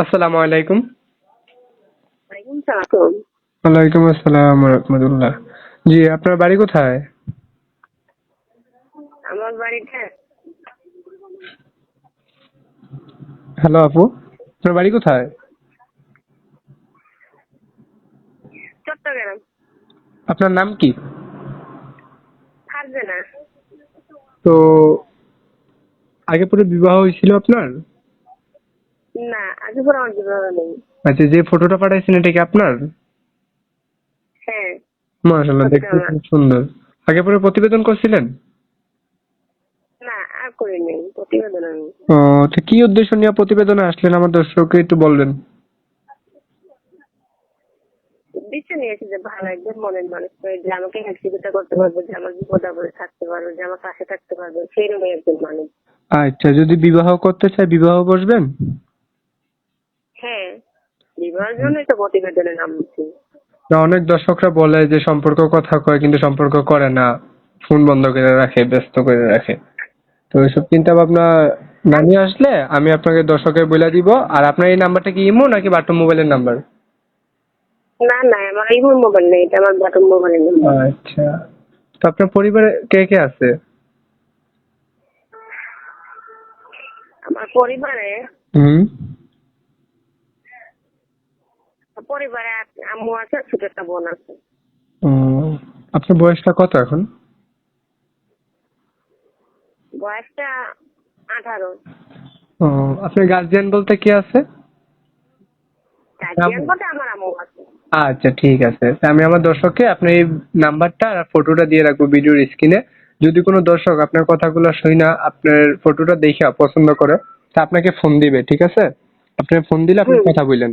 আসসালামু আলাইকুম। ওয়ালাইকুম আসসালাম রহমতুল্লাহ। জি আপনার বাড়ি কোথায়? আমার বাড়িটা হ্যালো আপু আপনার বাড়ি কোথায়? চট্টগ্রাম। আপনার নাম কি? থাকবে না তো আগে পরে বিবাহ হয়েছিল আপনার? না আগে পরে আমার নেই। আচ্ছা যে ফটোটা পাঠাইছেন এটা কি আপনার? হ্যাঁ। মাশাআল্লাহ দেখতে। খুব সুন্দর। আগে পরে প্রতিবেদন করছিলেন? না আর প্রতিবেদন আমি। ও তো কি উদ্দেশ্য নিয়ে প্রতিবেদনে আসলেন? আমার দর্শককে একটু বলবেন। উদ্দেশ্য নিয়েছি যে ভালো একজন মনের মানুষ যে আমাকে সহযোগিতা করতে পারবে যে আমার বিপদ আপদে থাকতে পারবে যে আমার পাশে থাকতে পারবে সেইরকমই একজন মানুষ। আচ্ছা যদি বিবাহ করতে চায় বিবাহ বসবেন? হ্যাঁ বিবাহের জন্যই তো প্রতিবেদনে নামছি না, অনেক দর্শকরা বলে যে সম্পর্ক কথা কয় কিন্তু সম্পর্ক করে না। ফোন বন্ধ করে রাখে ব্যস্ত করে রাখে। তো এইসব চিন্তা ভাবনা না নিয়ে আসলে আমি আপনাকে দর্শকের বলে দিব। আর আপনার এই নাম্বারটা কি ইমো নাকি বাটন মোবাইলের নাম্বার? না না আমার এই মোবাইল নেই এটা আমার বাটন মোবাইলের নাম্বার। আচ্ছা। তো আপনার পরিবারে কে কে আছে? আমার পরিবারে হুম। পরিবারে আম্মু আছে আর ছোট একটা বোন আছে। আপনার বয়সটা কত এখন? বয়সটা আঠারো। ও আপনার গার্জিয়ান বলতে কে আছে? আচ্ছা ঠিক আছে। আমি আমার দর্শককে আপনার এই নাম্বারটা আর ফটোটা দিয়ে রাখব ভিডিওর স্ক্রিনে যদি কোনো দর্শক আপনার কথাগুলো শুই না আপনার ফটোটা দেখে পছন্দ করে তা আপনাকে ফোন দিবে ঠিক আছে? আপনি ফোন দিলে আপনি কথা বললেন।